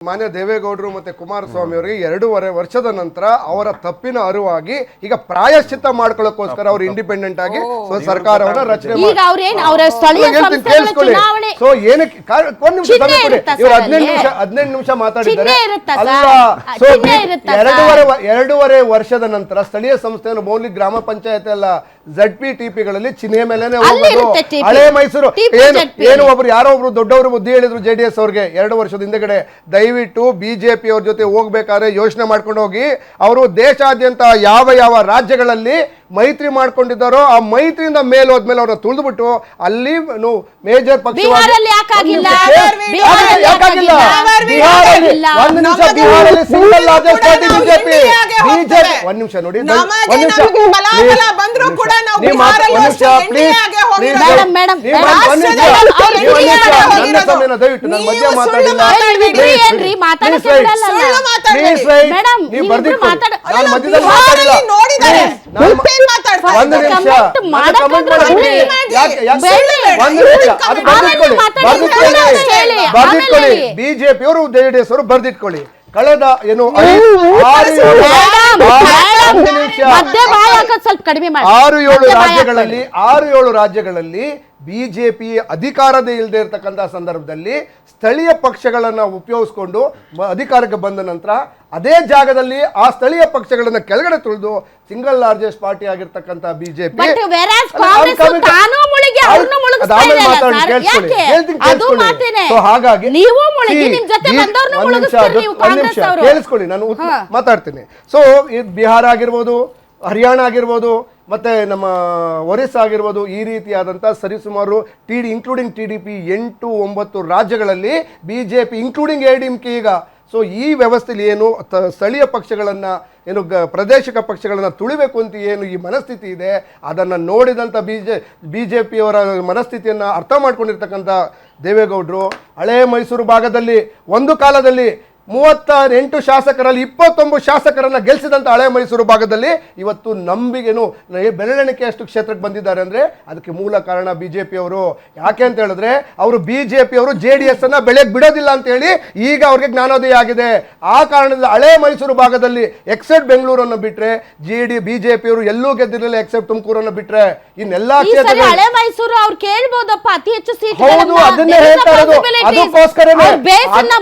ಮಾನ್ಯ ದೇವೇಗೌಡರು ಮತ್ತೆ ಕುಮಾರಸ್ವಾಮಿ ಅವರಿಗೆ ಎರಡೂವರೆ ವರ್ಷದ ನಂತರ ಅವರ ತಪ್ಪಿನ ಅರಿವಾಗಿ ಈಗ ಪ್ರಾಯಶ್ಚಿತ್ತ ಮಾಡ್ಕೊಳ್ಳೋಕೋಸ್ಕರ ಅವರು ಇಂಡಿಪೆಂಡೆಂಟ್ ಆಗಿ ಸೊ ಸರ್ಕಾರವನ್ನ ರಚನೆ ಈಗ ಅವ್ರೇನ್ ಅವ್ರ ಸ್ಥಳೀಯ ಸಂಸ್ಥೆಗಳ ಚುನಾವಣೆ ಸೊ ಏನಕ್ಕೆ ಒಂದ್ ನಿಮಿಷ ಕೊಡಿ. ಇವ್ರು ಹದಿನೆಂಟು? ನಿಮಿಷ ಹದಿನೆಂಟು ನಿಮಿಷ ಮಾತಾಡಿದ್ದಾರೆ ಅಲ್ಲ? ಸೊ? ಎರಡೂವರೆ ಎರಡೂವರೆ ವರ್ಷದ ನಂತರ ಸ್ಥಳೀಯ ಸಂಸ್ಥೆಯನ್ನು ಮೌಲಿಕ ಗ್ರಾಮ ಪಂಚಾಯತ್ ಅಲ್ಲ ಜಡ್ ಪಿ ಟಿಪಿಗಳಲ್ಲಿ ಚಿಹ್ನೆ ಮೇಲೆನೆ ಮೇಲೆ ಹೋಗೋದು ಇರುತ್ತೆ TP. ಹಳೆ ಮೈಸೂರು TP ಏನು ZP. ಏನು ಒಬ್ರು ಯಾರೋ ಒಬ್ರು ದೊಡ್ಡವರು ಬುದ್ಧಿ ಹೇಳಿದ್ರು ಜೆ ಡಿ ಎಸ್ ಅವ್ರಿಗೆ ಎರಡು ವರ್ಷದ ಹಿಂದೆಗಡೆ ದಯವಿಟ್ಟು ಬಿಜೆಪಿ ಅವ್ರ ಜೊತೆ ಹೋಗ್ಬೇಕಾದ್ರೆ ಯೋಚನೆ ಮಾಡ್ಕೊಂಡು ಹೋಗಿ ಅವರು ದೇಶಾದ್ಯಂತ ಯಾವ ಯಾವ ರಾಜ್ಯಗಳಲ್ಲಿ ಮೈತ್ರಿ ಮಾಡ್ಕೊಂಡಿದ್ದಾರೋ ಆ ಮೈತ್ರಿಯಿಂದ ಮೇಲೆ ಹೋದ್ಮೇಲೆ ಅವ್ರನ್ನ ತುಳಿದ್ಬಿಟ್ಟು ಅಲ್ಲಿ ಮೇಜರ್ ಪಕ್ಷ ಬಿಹಾರಲ್ಲಿ ಯಾಕಾಗಿಲ್ಲ? ಬಿಹಾರಲ್ಲಿ ಯಾಕಾಗಿಲ್ಲ ಯಾಕಾಗಿಲ್ಲ? ಬಿಹಾರಲ್ಲಿ ಯಾಕಾಗಿಲ್ಲ? ಒಂದು ನಿಮಿಷ ಬಿಹಾರಲ್ಲಿ ಸಿಂಗಲ್ ಲಾರ್ಜೆಸ್ಟ್ ಕೂಡ ಪಾರ್ಟಿ ಬಿಜೆಪಿ ಇಂಡಿಯಾಗೆ ಬಿಜೆಪಿ ಹೋಗ್ತೇವೆ. ಒಂದ್ ನಿಮಿಷ ನೋಡಿ ಒಂದ್ ನಿಮಿಷ. ದಯವಿಟ್ಟು ನನ್ನ ಮಧ್ಯ ನೀವು ಮಾತಾಡಿಲ್ಲ ನಾನು ಮಧ್ಯದಲ್ಲಿ ಮಾತಾಡಿಲ್ಲ. ಒಂದು ನಿಮಿಷ. ಮಾಡಿ. ಒಂದು ನಿಮಿಷ ಅದು ಬರ್ದಿಟ್ಕೊಳ್ಳಿ ಮಾತಾಡಿ, ಬರ್ದಿಟ್ಕೊಳ್ಳಿ ಹೇಳಿ, ಬರ್ದಿಟ್ಕೊಳ್ಳಿ ಆಮೇಲೆ ಬಿಜೆಪಿ ಅವರು ಜೆಡಿಎಸ್ ಅವರು ಬರ್ದಿಟ್ಕೊಳ್ಳಿ ಕಳೆದ ಏನು ಐದು ಆರು ಏಳು ಮೇಡಮ್, ಆರು- ಮೇಡಮ್, ಬಾಯಿ ಹಾಕೋದ್ ಸ್ವಲ್ಪ ಕಡಿಮೆ ಮಾಡಿ ಆರು ಏಳು ಬಾಯಿ ರಾಜ್ಯಗಳಲ್ಲಿ ಆರು ಏಳು ರಾಜ್ಯಗಳಲ್ಲಿ ಬಿಜೆಪಿ ಅಧಿಕಾರದ ಇಲ್ಲದೆ ಇರತಕ್ಕಂಥ ಸಂದರ್ಭದಲ್ಲಿ ಸ್ಥಳೀಯ ಪಕ್ಷಗಳನ್ನ ಉಪಯೋಗಿಸ್ಕೊಂಡು ಮ- ಅಧಿಕಾರಕ್ಕೆ ಬಂದ ನಂತರ ಅದೇ ಜಾಗದಲ್ಲಿ ಆ ಸ್ಥಳೀಯ ಪಕ್ಷಗಳನ್ನ ಕೆಳಗಡೆ ತುಳಿದು ಸಿಂಗಲ್ ಲಾರ್ಜೆಸ್ಟ್ ಪಾರ್ಟಿ ಆಗಿರ್ತಕ್ಕಂಥ ಬಿಜೆಪಿ ಕಾಂಗ್ರೆಸ್ ತಾನೂ ಮುಳುಗಿ ಅವ್ರನ್ನೂ ಮುಳುಗಿಸ್ತಾ ಇದೆ ಅಲ್ಲ ಸರ್? ಯಾಕೆ? ಅದು ಮಾತೇನೆ. ಹಾಗಾಗಿ ನೀವು ಮುಳುಗಿ, See, ನಿಮ್ ಜೊತೆ ಈ- ಬಂದವ್ರನ್ನೂ ನಿಮಿಷ, ಮುಳುಗಿಸ್ತೀರಿ ನೀವು ಕಾಂಗ್ರೆಸ್ ಅವರು. ಕೇಳಿಸ್ಕೊಳ್ಳಿ ನಾನು ಉತ್- ಮಾತಾಡ್ತೀನಿ ಸೊ ಬಿಹಾರ ಆಗಿರ್ಬೋದು ಹರಿಯಾಣ ಆಗಿರ್ಬೋದು, ಮತ್ತು ನಮ್ಮ ಒರಿಸ್ಸಾ ಆಗಿರ್ಬೋದು, ಈ ರೀತಿಯಾದಂಥ ಸರಿಸುಮಾರು T D including T D P ಎಂಟು ಒಂಬತ್ತು ರಾಜ್ಯಗಳಲ್ಲಿ B J P including A D M K ಈಗ. ಸೊ ಈ ವ್ಯವಸ್ಥೆಯಲ್ಲಿ ಏನು ಸ್ಥಳೀಯ ಪಕ್ಷಗಳನ್ನು, ಏನು ಗ, ಪ್ರಾದೇಶಿಕ ಪಕ್ಷಗಳನ್ನು ತುಳಿಬೇಕು ಅಂತ ಏನು ಈ ಮನಸ್ಥಿತಿ ಇದೆ, ಅದನ್ನು ನೋಡಿದಂಥ ಬಿ ಜೆ ಬಿ ಜೆ ಪಿಯವರ ಮನಸ್ಥಿತಿಯನ್ನು ಅರ್ಥ ಮಾಡ್ಕೊಂಡಿರ್ತಕ್ಕಂಥ ದೇವೇಗೌಡರು, ಹಳೇ ಮೈಸೂರು ಭಾಗದಲ್ಲಿ ಒಂದು ಕಾಲದಲ್ಲಿ ಮೂವತ್ತ ಎಂಟು ಶಾಸಕರಲ್ಲಿ ಇಪ್ಪತ್ತೊಂಬತ್ತು ಶಾಸಕರನ್ನ ಗೆಲ್ಲಿಸಿದಂಥ ಹಳೆ ಮೈಸೂರು ಭಾಗದಲ್ಲಿ ಇವತ್ತು ನಂಬಿಗೆನು ಬೆರಳೆಣಿಕೆ ಅಷ್ಟು ಕ್ಷೇತ್ರಕ್ಕೆ ಬಂದಿದ್ದಾರೆ ಅಂದ್ರೆ ಅದಕ್ಕೆ ಮೂಲ ಕಾರಣ ಬಿಜೆಪಿ ಅವರು. ಯಾಕೆ ಅಂತ ಹೇಳಿದ್ರೆ ಅವರು ಬಿಜೆಪಿ ಅವರು ಜೆ ಡಿ ಎಸ್ ಅನ್ನ ಬೆಳೆಯಕ್ಕೆ ಬಿಡೋದಿಲ್ಲ ಅಂತ ಹೇಳಿ ಈಗ ಅವ್ರಿಗೆ ಜ್ಞಾನೋದಯ ಆಗಿದೆ. ಆ ಕಾರಣದಿಂದ ಹಳೆ ಮೈಸೂರು ಭಾಗದಲ್ಲಿ ಎಕ್ಸೆಪ್ಟ್ ಬೆಂಗಳೂರನ್ನು ಬಿಟ್ರೆ ಜೆ ಡಿ ಬಿಜೆಪಿ ಅವರು ಎಲ್ಲೂ ಗೆದ್ದಿರಲಿಲ್ಲ ಎಕ್ಸೆಪ್ಟ್ ತುಮಕೂರನ್ನು ಬಿಟ್ರೆ. ಇನ್ನೆಲ್ಲಾ ಹಳೆ ಮೈಸೂರು ಅವ್ರು ಕೇಳ್ಬೋದಪ್ಪ ಅತಿ ಹೆಚ್ಚು ಸೀಟ್ ಹೌದು ಅದನ್ನೇ ಹೇಳ್ತಾ ಇರೋದು. ಅದಕ್ಕೋಸ್ಕರನೇ. ಬೇಸನ್ನ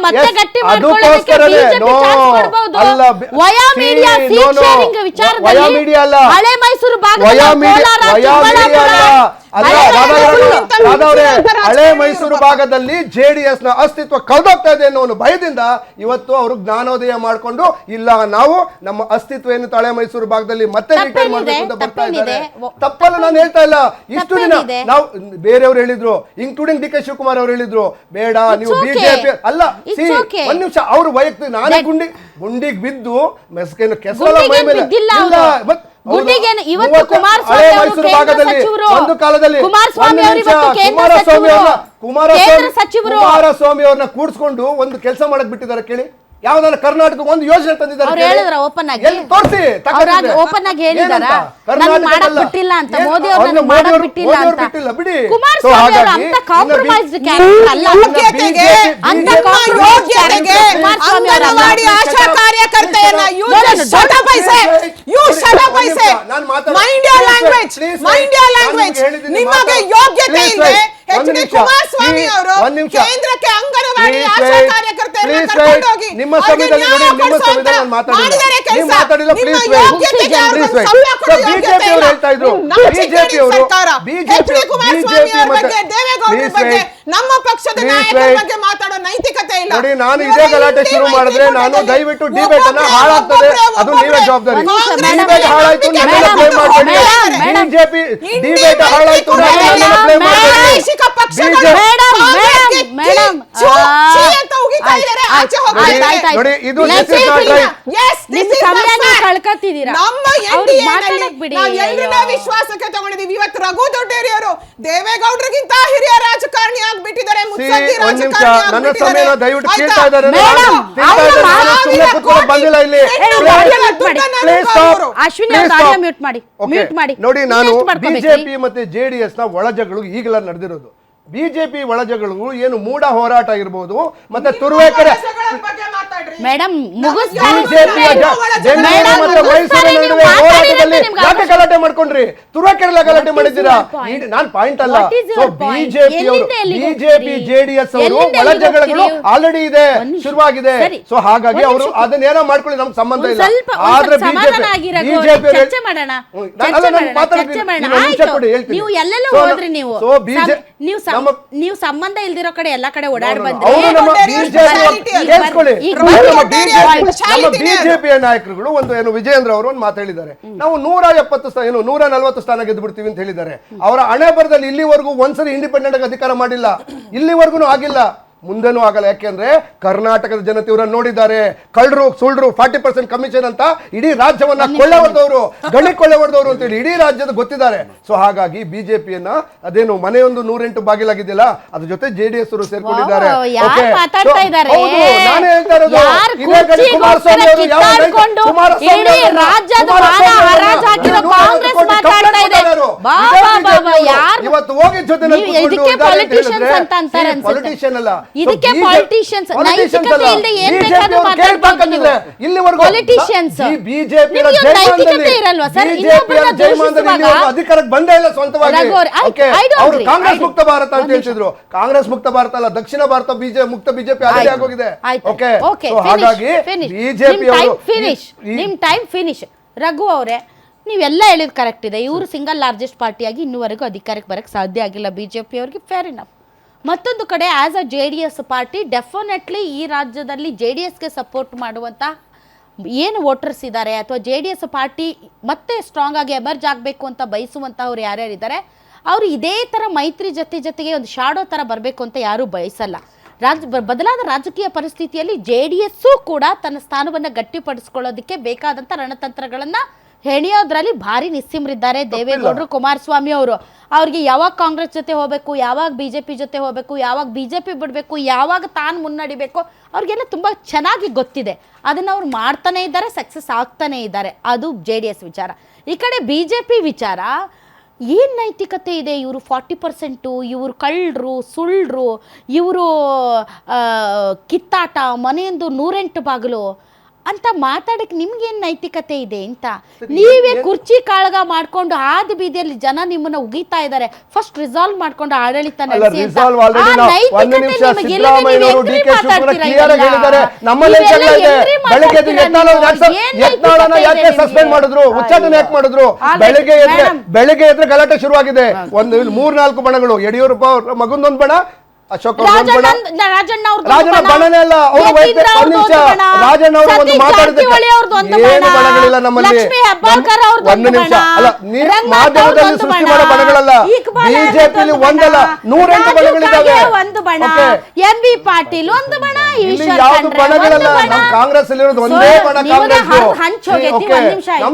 ವಯಾ ಮೀಡಿಯಾ ಅಲ್ಲ. ಹಳೆ ಮೈಸೂರು ಭಾಗದ ಕೋಲಾರ, ಹಳೆ ಮೈಸೂರು ಭಾಗದಲ್ಲಿ ಜೆಡಿಎಸ್ನ ಅಸ್ತಿತ್ವ ಕಳೆದೋಗ್ತಾ ಇದೆ ಅನ್ನೋ ಒಂದು ಭಯದಿಂದ ಇವತ್ತು ಅವರು ಜ್ಞಾನೋದಯ ಮಾಡಿಕೊಂಡು ಇಲ್ಲ ನಾವು ನಮ್ಮ ಅಸ್ತಿತ್ವ ಏನು ತಳೆ ಮೈಸೂರು ಭಾಗದಲ್ಲಿ ಮತ್ತೆ ತಪ್ಪೇನಿದೆ? ಮಾಡಬೇಕು ಅಂತ ಬರ್ತಾ ಇದ್ದಾರೆ ತಪ್ಪಲ್ಲ ನಾನು ಹೇಳ್ತಾ ಇಲ್ಲ ಇಷ್ಟು ದಿನ? ನಾವು ಬೇರೆಯವ್ರು ಹೇಳಿದ್ರು ಇನ್ಕ್ಲೂಡಿಂಗ್ ಡಿ ಕೆ ಶಿವಕುಮಾರ್ ಅವರು ಹೇಳಿದ್ರು ಬೇಡ ನೀವು ಬಿಜೆಪಿ ಅಲ್ಲ. ಒಂದ್ ನಿಮಿಷ ಅವ್ರು ವೈಯಕ್ತಿಕ ನಾನೇ ಗುಂಡಿ ಗುಂಡಿಗೆ ಬಿದ್ದು ಮೆಸ್ಕೇನು ಕೆಸರಲ್ಲ ಮೈ ಮೇಲೆ ಇಲ್ಲ, ಇವತ್ತು ಕುಮಾರಸ್ವಾಮಿ ಅವರು ಕೇಂದ್ರ ಭಾಗದಲ್ಲಿ ಸಚಿವರು. ಒಂದು ಕಾಲದಲ್ಲಿ ಕುಮಾರಸ್ವಾಮಿ ಅವರು ಇವತ್ತು ಕೇಂದ್ರ ಕುಮಾರಸ್ವಾಮಿ ಸಚಿವರು. ಅವ್ರನ್ನ- ಕುಮಾರಸ್ವಾಮಿ ಕೇಂದ್ರ ಸಚಿವರು. ಕುಮಾರಸ್ವಾಮಿ ಅವ್ರನ್ನ ಕೂಡ್ಸ್ಕೊಂಡು ಒಂದು ಕೆಲಸ ಮಾಡಕ್ ಬಿಟ್ಟಿದ್ದಾರೆ ಕೇಳಿ ಯಾವ್ದಾರ ಕರ್ನಾಟಕ ಒಂದು ಯೋಜನೆ ತಂದಿದ್ದಾರೆ ಅವ್ರು. ಹೇಳಿದ್ರ ಓಪನ್ ಆಗಿ ಎಲ್ಲಿ ತೋರಿಸಿ ಅವ್ರಾಗ ಓಪನ್ ಆಗಿ ಹೇಳಿದಾರ ನನಗೆ ಮಾಡಕ್ ಬಿಟ್ಟಿಲ್ಲ ಅಂತ ಮೋದಿ ಅವ್ರು ನನಗೆ ಮಾಡಕ್ ಬಿಟ್ಟಿಲ್ಲ ಅಂತ ಬಿಟ್ಟಿಲ್ಲ ಬಿಡಿ ಕುಮಾರಸ್ವಾಮಿ ಅವರು ಅಂತ ಕಾಂಪ್ರಮೈಸ್ ಕ್ಯಾರೆಕ್ಟರ್ ಅಲ್ಲ ಯೋಗ್ಯತೆಗೆ ಅಂತ ಯೋಗ್ಯತೆಗೆ character ಕುಮಾರಸ್ವಾಮಿ ಅವರಲ್ಲ. Anganwadi ASHA ಕಾರ್ಯಕರ್ತೆಯನ್ನ you No, no, just no, shut up, I say. You ನೋಡಿ, shut up, I ಒಂದ್ say. ನಿಮಿಷ, ಮಾತಾಡ- Mind your language. please, Mind your ನಾನು language. ಹೇಳಿದ್ದೀನಿ, ನಿಮಗೆ ಮಾತಾಡಿ. ಯೋಗ್ಯತೆ Please, ಇದೆ wait. ಎಚ್ ಒಂದು ಡಿ ನಿಮಿಷ. ಕುಮಾರಸ್ವಾಮಿ ಅವರು ಒಂದು ನಿಮಿಷ. ಕೇಂದ್ರಕ್ಕೆ ಅಂಗನವಾಡಿ Please, ಆಶಾ wait. ಹೋಗಿ ನಿಮ್ಮ ಅವ್ರಿಗೆ ಸಂವಿಧಾನ ನ್ಯಾಯ ನೋಡಿ, ನಿಮ್ಮ ಕೊಡ್ಸೋ ಸಂವಿಧಾನ ಅಂತ ಮಾತಾಡಿಲ್ಲ. ಮಾಡಿದ್ದಾರೆ ನೀವು ಮಾತಾಡಿಲ್ಲ. ಅವ್ರು ಹೇಳ್ತಾ ಇದ್ರು. ನಮ್ಮ ಅವರು- ಮತ್ತೆ- ಪಕ್ಷದ ನಾಯಕರ. ಬಗ್ಗೆ ಮಾತಾಡೋ ನೈತಿಕತೆ ಇಲ್ಲ ನೋಡಿ ನಾನು ಇದೇ ಗಲಾಟೆ ಶುರು ಮಾಡಿದ್ರೆ ನಾನು ದಯವಿಟ್ಟು ಡಿಬೇಟ್ ಅನ್ನ ಹಾಳಾಗ್ತದೆ ಅದು ನೀವೇ ಜವಾಬ್ದಾರಿ ಡಿಬೇಟ್ ಹಾಳಾಯ್ತು ಮಾಡಬೇಡಿ. ಬಿಜೆಪಿ ಡಿಬೇಟ್ ಹಾಳಾಯ್ತು ಮಾಡಬೇಡಿ ಪ್ರಾದೇಶಿಕ ಪಕ್ಷಗಳು BJP ಮೇಡಮ್, ಕಾಂಗ್ರೆಸ್ಗೆ ಮೇಡಮ್, ಮೇಡಮ್. ಚೀ, ಆ, ಚೀ ಅಂತ ಉಗಿತಾ ಆಯ್ತು, ಇದ್ದಾರೆ, ಆಯ್ತು, ಆಚೆ ಹೋಗ್ತಾ ಆಯ್ತು, ಇದ್ದಾರೆ. ಆಯ್ತು, ಆಯ್ತು. ನೋಡಿ, ಇದು Let's this is say not ಇಲ್ಲ. right. Yes, this ನಿಮ್ is the ಸಮಯ ನೀವು fact. ನಮ್ಮ ಅವ್ರು NDA ನಲ್ಲಿ ಮಾತಾಡಕ್ ಬಿಡಿ, ನಾವು ಎಲ್ರನ್ನ ಅಯ್ಯೋ. ವಿಶ್ವಾಸಕ್ಕೆ ತಗೊಂಡಿದೀವಿ ಇವತ್ತು ರಘು ದೊಡ್ಡೇರಿಯವರು ದೇವೇಗೌಡರಿಗಿಂತ ಹಿರಿಯ ರಾಜಕಾರಣಿ ಆಗ್ಬಿಟ್ಟಿದ್ದಾರೆ ಮುತ್ಸದ್ದಿ ಒಂದ್ ನಿಮಿಷ ರಾಜಕಾರಣಿ ನನ್ನ ಆಗ್ಬಿಟ್ಟಿದ್ದಾರೆ. ಸಮಯನ ದಯವಿಟ್ಟು ಆಯ್ತಾ? ಕೇಳ್ತಾ ಇದ್ದಾರೆ ಮೇಡಮ್, ತಿಂತಾ ಅವ್ರು ಇದ್ದಾರೆ, ನಾನು ಸಾವಿರ ಸುಮ್ನೆ ಕೂತ್ಕೊಳ್ಳೋಕ್ ಬಂದಿಲ್ಲ ಇಲ್ಲಿ ಕೋಟಿ ಏ, ಹೆಣ್ಣು audio ಮಕ್ಕಳ mute ಮಾಡಿ. Please stop. ಅಶ್ವಿನಿ Please ಅವ್ರ audio stop. mute ಮಾಡಿ. Okay. Mute ಮಾಡಿ. ನೋಡಿ ನಾನು Mute. ಬಿಜೆಪಿ ಮತ್ತೆ ಜೆಡಿಎಸ್ನ ಒಳಜಗಳು ಈಗಲ ನಡೆದಿರೋದು ಬಿಜೆಪಿ ಒಳಜಗಳು ಏನು ಮೂಡ ಹೋರಾಟ ಇರ್ಬೋದು ಮತ್ತೆ ತುರುವೇಕೆರೆ ಮೇಡಮ್, ಯಾಕೆ ಗಲಾಟೆ ಮಾಡ್ಕೊಂಡ್ರಿ? ತುರುವೇಕೆರೆಲ್ಲ ಗಲಾಟೆ ಮಾಡಿದ್ದೀರಾ? ನಾನ್ ಪಾಯಿಂಟ್ ಅಲ್ಲ? ಬಿಜೆಪಿ ಅವರು ಬಿಜೆಪಿ ಜೆಡಿಎಸ್ ಅವರು ಎಲ್ಲಿಗೆ ಆಲ್ರೆಡಿ ಇದೆ ಶುರುವಾಗಿದೆ. ಸೊ ಹಾಗಾಗಿ ಅವರು. ಅದನ್ನೇನೋ ಮಾಡ್ಕೊಳ್ಳಿ ನಮ್ ಸಂಬಂಧ ಇಲ್ಲ. ಆದ್ರೆ ಬಿಜೆಪಿ ಮಾಡೋಣ. ಹೇಳ್ತೀನಿ. ನೀವು ಎಲ್ಲೆಲ್ಲ So, ಹೋದ್ರಿ ನೀವು. ಸೊ ನೀವು ನೀವು ಸಂಬಂಧ ಇಲ್ದಿರೋ ಕಡೆ ಎಲ್ಲಾ ಕಡೆ ಓಡಾಡಿ ಬಂದ್ರಿ. ನಮ್ಮ ಬಿಜೆಪಿಯ ನಾಯಕರುಗಳು ಒಂದು ಏನು ವಿಜಯೇಂದ್ರ ಅವರು ಒಂದು ಮಾತು ಹೇಳಿದ್ದಾರೆ. ನಾವು ನೂರ ಎಪ್ಪತ್ತು ಸ್ಥಾನ ಏನು ನೂರ ನಲವತ್ತು ಸ್ಥಾನ ಗೆದ್ದು ಬಿಡ್ತೀವಿ ಅಂತ ಹೇಳಿದ್ದಾರೆ. ಅವರ ಹಣೆ ಬರದಲ್ಲಿ ಇಲ್ಲಿವರೆಗೂ ಒಂದ್ಸರಿ ಇಂಡಿಪೆಂಡೆಂಟ್ ಆಗಿ ಅಧಿಕಾರ ಮಾಡಿಲ್ಲ. ಇಲ್ಲಿವರೆಗೂ ಆಗಿಲ್ಲ. ಮುಂದೆನೂ ಆಗಲ್ಲ. ಯಾಕೆಂದ್ರೆ ಕರ್ನಾಟಕದ ಜನತೆ ಇವರನ್ನು ನೋಡಿದ್ದಾರೆ. ಕಳ್ಳರು ಸುಳ್ಳರು ಫಾರ್ಟಿ ಪರ್ಸೆಂಟ್ ಕಮಿಷನ್ ಅಂತ ಇಡೀ ರಾಜ್ಯವನ್ನ ಕೊಳ್ಳೆ ಹೊಡೆದವರು ಗಣಿ ಕೊಳ್ಳೆ ಹೊಡೆದವರು ಅಂತೇಳಿ ಇಡೀ ರಾಜ್ಯದ ಗೊತ್ತಿದ್ದಾರೆ. ಸೊ ಹಾಗಾಗಿ ಬಿಜೆಪಿಯನ್ನ ಅದೇನು ಮನೆಯೊಂದು ನೂರೆಂಟು ಬಾಗಿಲಾಗಿದ್ದಿಲ್ಲ ಅದ್ರ ಜೊತೆ ಅವರು ಸೇರ್ಕೊಂಡಿದ್ದಾರೆ. ಇರೋದು. ಯಾರ್ ಇದೇ ಕಡೆ ಕುರ್ಚಿಗೋಸ್ಕರ ಕುಮಾರಸ್ವಾಮಿ ಅವರು ಯಾವ ಇವತ್ತು ಹೋಗಿ ಜೊತೆ. ಪೊಲಿಟಿಷಿಯನ್ ಅಲ್ಲ ಇದಕ್ಕೆ ಪೊಲಿಟಿಷಿಯನ್ಸ್. ಇಲ್ಲಿವರೆಗೂ ಈ ಬಿಜೆಪಿ ಅಧಿಕಾರಕ್ಕೆ ಬಂದೇ ಇಲ್ಲ ಸ್ವಂತವಾಗಿ ಅವ್ರೆ. ಕಾಂಗ್ರೆಸ್ ಮುಕ್ತ ಭಾರತ ಅಂತ ಹೇಳಿದ್ರು. ಹೇಳ್ತಿದ್ರು ಕಾಂಗ್ರೆಸ್ ಮುಕ್ತ ಭಾರತ ಅಲ್ಲ ದಕ್ಷಿಣ ಭಾರತ ಬಿಜೆ ಮುಕ್ತ ಬಿಜೆಪಿ ಆಲ್ರೆಡಿ. ಆಗೋಗಿದೆ ಓಕೆ ಹಾಗಾಗಿ. ಬಿಜೆಪಿ ಅವರು. ನಿಮ್ ಟೈಮ್ ಫಿನಿಶ್ ರಘು ಅವರೇ ನೀವೆಲ್ಲ ಹೇಳಿದ್ ಕರೆಕ್ಟ್ ಇದೆ. ಇವರು ಸಿಂಗಲ್ ಲಾರ್ಜೆಸ್ಟ್ ಪಾರ್ಟಿಯಾಗಿ ಇನ್ನೂವರೆಗೂ ಅಧಿಕಾರಕ್ಕೆ ಬರಕ್ಕೆ ಸಾಧ್ಯ ಆಗಿಲ್ಲ. ಬಿಜೆಪಿ ಅವ್ರಿಗೆ ಫೇರ್ ಇನಫ್ ಮತ್ತೊಂದು ಕಡೆ as a J D S party definitely ಈ ರಾಜ್ಯದಲ್ಲಿ ಜೆ ಡಿ ಎಸ್ಗೆ ಸಪೋರ್ಟ್ ಮಾಡುವಂಥ ಏನು ವೋಟರ್ಸ್ ಇದ್ದಾರೆ ಅಥವಾ ಜೆ ಡಿ ಎಸ್ ಪಾರ್ಟಿ ಮತ್ತೆ ಸ್ಟ್ರಾಂಗ್ ಆಗಿ ಎಮರ್ಜ್ ಆಗಬೇಕು ಅಂತ ಬಯಸುವಂಥವ್ರು ಯಾರ್ಯಾರಿದ್ದಾರೆ, ಅವರು ಇದೇ ಥರ ಮೈತ್ರಿ ಜೊತೆ ಜೊತೆಗೆ ಒಂದು ಶಾಡೋ ಥರ ಬರಬೇಕು ಅಂತ ಯಾರೂ ಬಯಸಲ್ಲ. ರಾಜ್ ಬದಲಾದ ರಾಜಕೀಯ ಪರಿಸ್ಥಿತಿಯಲ್ಲಿ ಜೆ ಡಿ ಎಸ್ಸು ಕೂಡ ತನ್ನ ಸ್ಥಾನವನ್ನು ಗಟ್ಟಿಪಡಿಸ್ಕೊಳ್ಳೋದಕ್ಕೆ ಬೇಕಾದಂಥ ರಣತಂತ್ರಗಳನ್ನು ಹೆಣೆಯೋದ್ರಲ್ಲಿ ಭಾರಿ ನಿಸ್ಸಿಮ್ರಿದ್ದಾರೆ ದೇವೇಗೌಡರು ಕುಮಾರಸ್ವಾಮಿ ಅವರು. ಅವ್ರಿಗೆ ಯಾವಾಗ ಕಾಂಗ್ರೆಸ್ ಜೊತೆ ಹೋಗಬೇಕು ಯಾವಾಗ ಬಿ ಜೆ ಪಿ ಜೊತೆ ಹೋಗಬೇಕು ಯಾವಾಗ ಬಿ ಜೆ ಪಿ ಬಿಡಬೇಕು ಯಾವಾಗ ತಾನು ಮುನ್ನಡಿಬೇಕು ಅವ್ರಿಗೆಲ್ಲ ತುಂಬ ಚೆನ್ನಾಗಿ ಗೊತ್ತಿದೆ. ಅದನ್ನು ಅವ್ರು ಮಾಡ್ತಾನೆ ಇದ್ದಾರೆ ಸಕ್ಸಸ್ ಆಗ್ತಾನೆ ಇದ್ದಾರೆ. ಅದು ಜೆ ಡಿ ಎಸ್ ವಿಚಾರ. ಈ ಕಡೆ ಬಿ ಜೆ ಪಿ ವಿಚಾರ ಏನು ನೈತಿಕತೆ ಇದೆ ಇವರು ಫಾರ್ಟಿ ಪರ್ಸೆಂಟು ಇವರು ಕಳ್ಳರು ಸುಳ್ಳರು ಇವರು ಕಿತ್ತಾಟ ಮನೆಯೊಂದು ನೂರೆಂಟು ಬಾಗಿಲು ಅಂತ ಮಾತಾಡಕ್ಕೆ ನಿಮ್ಗೇನು ನೈತಿಕತೆ ಇದೆ ಅಂತ ನೀವೇ ಕುರ್ಚಿ ಕಾಳಗ ಮಾಡ್ಕೊಂಡು ಆದ ಬೀದಿಯಲ್ಲಿ ಜನ ನಿಮ್ಮನ್ನ ಉಗಿತಾ ಇದ್ದಾರೆ ಫಸ್ಟ್ ರಿಸಾಲ್ವ್ ಮಾಡ್ಕೊಂಡು ಆಡಳಿತ ಬೆಳಿಗ್ಗೆ ನಡೆಸಿ ಅಂತ. ರಿಸಾಲ್ವ್ ಆಲ್ರೆಡಿ ಆ ನಾವು ನೈತಿಕತೆ ಒಂದು ನಿಮಿಷ ನಿಮಗೆ ಎಲ್ಲಿದೆ? ಸಿದ್ದರಾಮಯ್ಯ ನೀವು ಅವರು ಡಿ ಎಗ್ರಿ ಕೆ ಶಿವಕುಮಾರ್ ಮಾತಾಡ್ತೀರಾ ಕ್ಲಿಯರ್ ಆಗಿ ಇವೆಲ್ಲ? ಹೇಳಿದ್ದಾರೆ ನಮ್ಮಲ್ಲಿ ನೀವೆಲ್ಲ ಜಗಳ ಇದೆ ಎಗ್ರಿ ಬೆಳಗ್ಗೆ ಎದ್ದು ಮಾತಾಡ್ತೀರಾ ಯತ್ನಾಳ್ ನೀವು? ಯಾಕೆ ಏನ್ ಯತ್ನಾಳನ್ನ ನೈತಿಕತೆ ಯಾಕೆ ಇದೆ ಸಸ್ಪೆಂಡ್ ನಿಮ್ಗೆ? ಮಾಡಿದ್ರು ಉಚ್ಚಾಟನೆ ಯಾಕೆ ಮಾಡಿದ್ರು ಆಯ್ತು. ಬೆಳಗ್ಗೆ ಎದ್ರೆ ಮೇಡಮ್. ಬೆಳಗ್ಗೆ ಎದ್ರೆ ಗಲಾಟೆ ಶುರುವಾಗಿದೆ ಒಂದು ಮೂರ್ ನಾಲ್ಕು ಬಣಗಳು ಯಡಿಯೂರಪ್ಪ ಅವ್ರ ಮಗಂದೊಂದು ಬಣ ಅಶೋಕ್ ರಾಜಣ್ಣ ಬಣನೇ ಅಲ್ಲ ಅವರು ರಾಜಣ್ಣ ಅವರು ಒಂದು ನಮ್ಮಲ್ಲಿ? ಒಂದು ನಿಮಿಷ. ಅಲ್ಲ ನೀವು ಮಾಧ್ಯಮದಲ್ಲಿ ಸೃಷ್ಟಿ ಮಾಡೋ ಬಣಗಳಲ್ಲ. ಇಕ್ಬಾಲ್ ಬಿಜೆಪಿಲಿ ಒಂದಲ್ಲ ನೂರೆಂಟು ಬಣಗಳಿದ್ದಾವೆ. ಒಂದು ಬಣ. ಎಂ ಬಿ ಪಾಟೀಲ್ ಒಂದು ಬಣ. ಇಲ್ಲಿ ಯಾವ್ದು ಬಣಗಳಲ್ಲ? ಒಂದು ಕಾಂಗ್ರೆಸ್ ಅಲ್ಲಿರೋದು ಒಂದೇ ಬಣ ಕಾಂಗ್ರೆಸ್ ಹಂಚ್ ಹೋಗೈತಿ, ಒಂದ್ ನಿಮಿಷ ಆಯ್ತು.